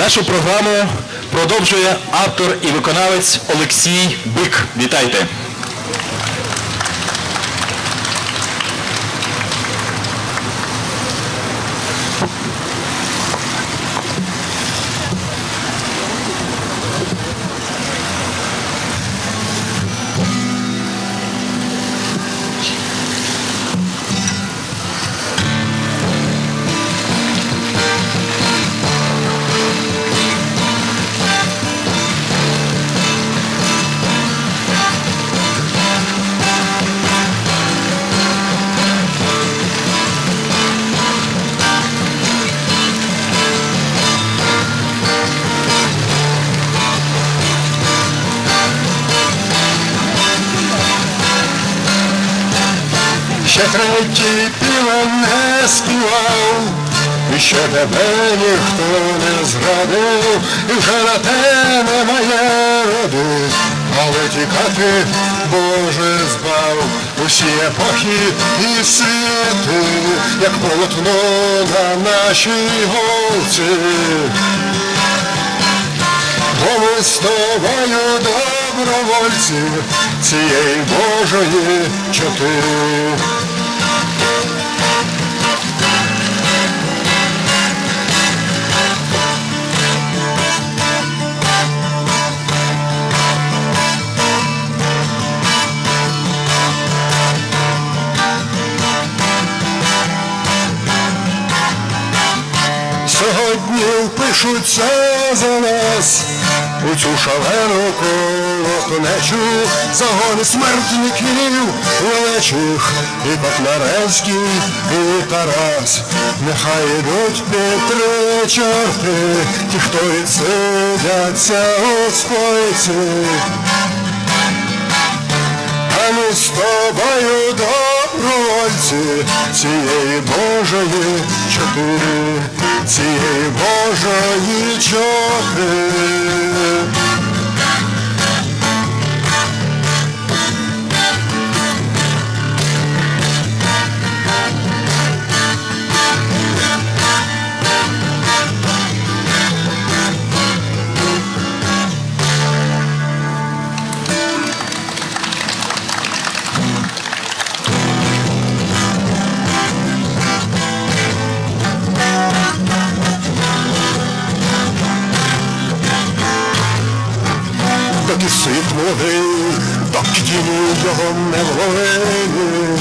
Нашу програму продовжує автор і виконавець Олексій Бик. Вітайте! Третій півень не співав, і ще тебе ніхто не зрадив, і вже на те немає роди, але тікати Боже збав усі епохи і світи, як полотно на нашій голці. Бо ми з тобою добровольці цієї Божої чотири. Сьогодні впишуться за нас у цю шалену колотнечу загони смертників величих і Котляревський, і Тарас. Нехай ідуть під чорти, ті, хто відсидяться у спойці. А ми з тобою добровольці цієї Божої чотири, цієї Божої чотири. Світ молодий, доки тіні його не вловили,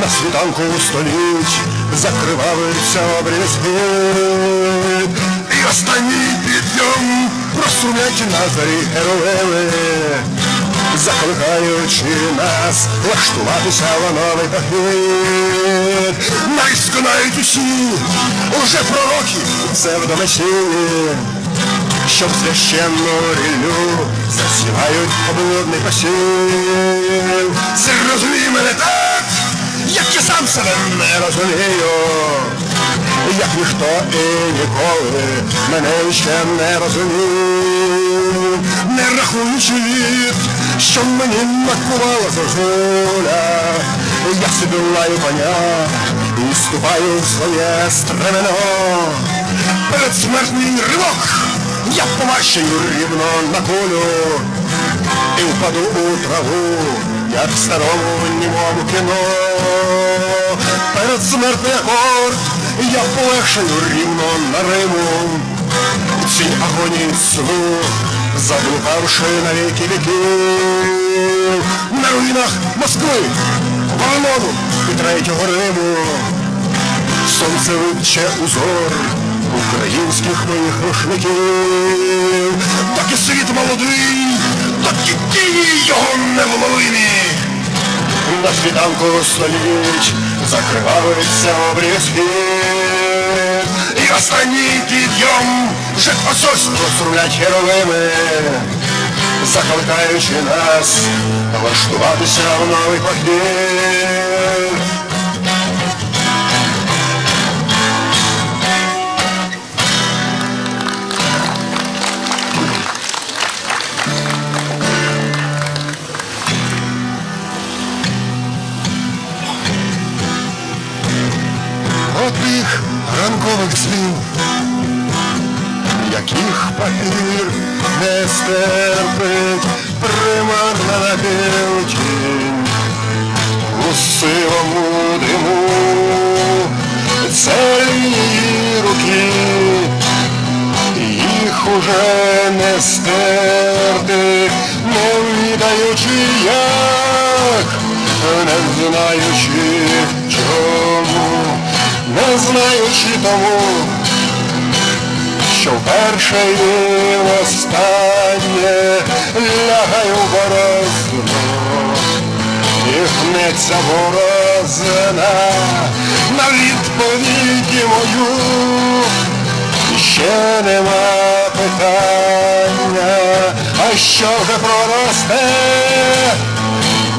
на світанку століть закриваються обрізки, і останній підйом просунять на зорі героїни, закликаючи нас влаштуватися в новий похід. Найсконають усі, уже пророки псевдомесії, щоб священну ріллю засівають облудний посів. Зрозумій мене так, як я сам себе не розумію, як ніхто і ніколи мене ще не розумів, не рахуючи від, що мені накувала зозуля, я собі лаю коня і ступаю в своє стремено. Передсмертний ривок я помащаю рівно на кулю і впаду у траву, як в старому німому кіно. Передсмертний акорд я полегшаю рівно на риму. У цій агонії сну, заблукавши навіки віків. На руїнах Москви, Вавилону і Третього Риму. Сонце вивче узор українських моїх рушників. Доки світ молодий, доки тіні його невловимі. На світанку століть закриваються обрізки. І останній підйом вже ось розрулять героїми, закликаючи нас влаштуватися в новий похід. Ранкових слів, яких папір не стерпить примарна напівтінь у сивому диму це лінії руки, їх уже не стерти, не відаючи як, не знаючи не знаючи тому, що вперше і востаннє лягаю борозно. І гнеться борозна на відповіді мою. Ще нема питання, а що вже проросте,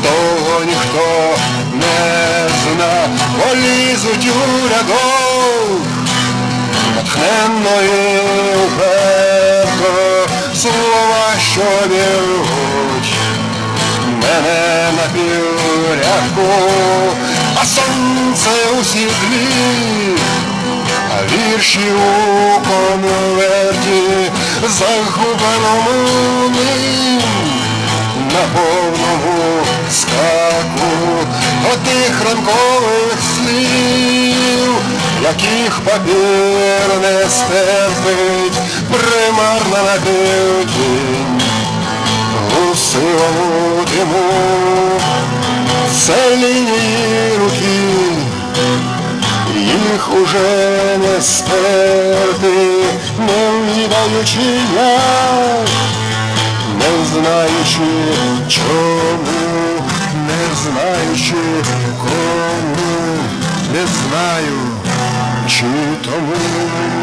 того ніхто не зна, полізуть у рядок. Натхненно і уперто слова, що віруть мене на піврядку, а сонце у сідлі, а вірші у конверті загубленому ним на повному скаку отих ранкових слів, яких папір не стерпить, примарна на південь у сивому диму, це лінії руки, їх уже не стерти, не відаючи як, не знаючи чому, знаючи кому, не знаю, чи тому.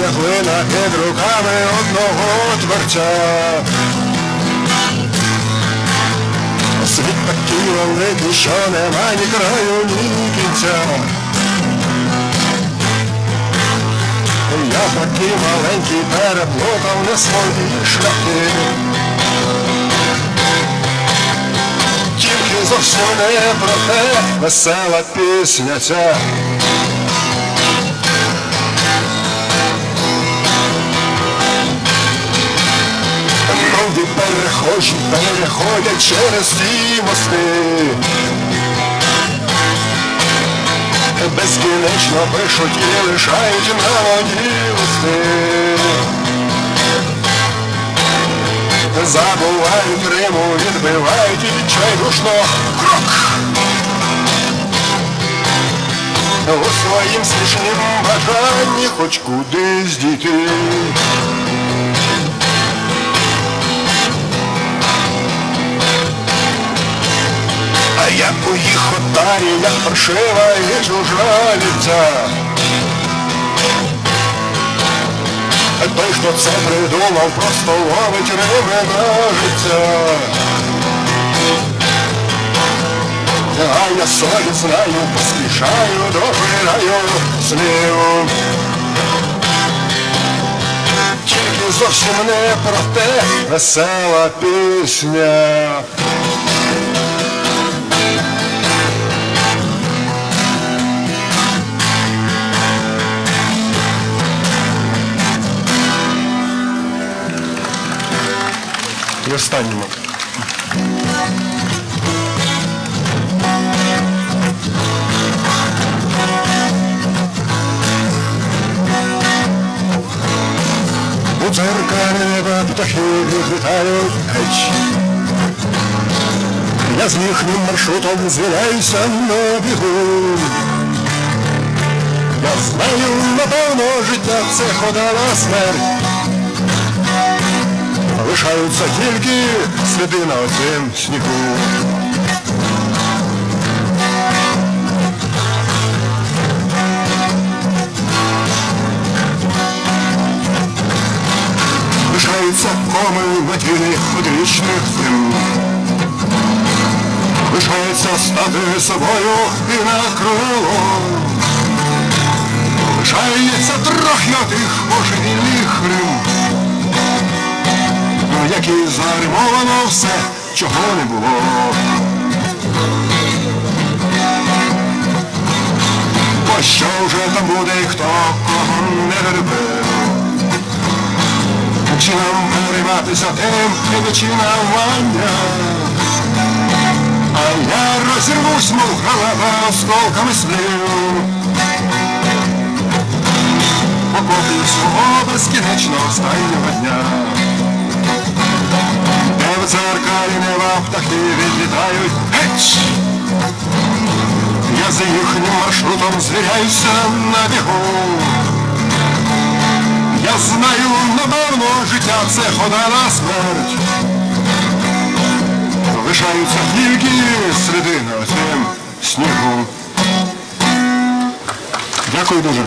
Висихає глина під руками одного творця. Світ такий великий, що нема ні краю, ні кінця. Я такий маленький переплутав не свої шляхи. Тільки зовсім не про те весела пісня ця. Люди перехожі переходять через ці мости. Безкінечно пишуть і лишають на воді листи. Забувають Риму, відбивають і відчайдушно крок. У своїм смішнім бажанні хоч кудись дійти. Я у їх отарі, як паршива і чужа лівця. Той, хто це придумав, просто ловить риби на життя. А я собі знаю, поспішаю до краю слів. Тільки зовсім не про те весела пісня. І останньому. У дзеркалі неба птахи геть. Я з їхнім маршрутом звіляюся на бігу. Я знаю, напевно, життя це хода на смерть. Лишаються тільки сліди на оцім снігу. Лишаються коми матірних одвічних зим. лишається стати собою і на крило. Лишається трохи отих божевільних рим, І заримовано все, чого не було. Бо що вже там буде, хто кого не любив? Чи нам перейматися тим і начинання? А я розірвусь, мов граната осколками слів. Покоплю свого безкінечно останнього дня. Де в дзеркалі неба птахи відлітають геть. Я за їхнім маршрутом звіряюся на бігу. Я знаю, напевно, життя це хода на смерть. Лишаються тільки сліди на цим снігу. Дякую дуже.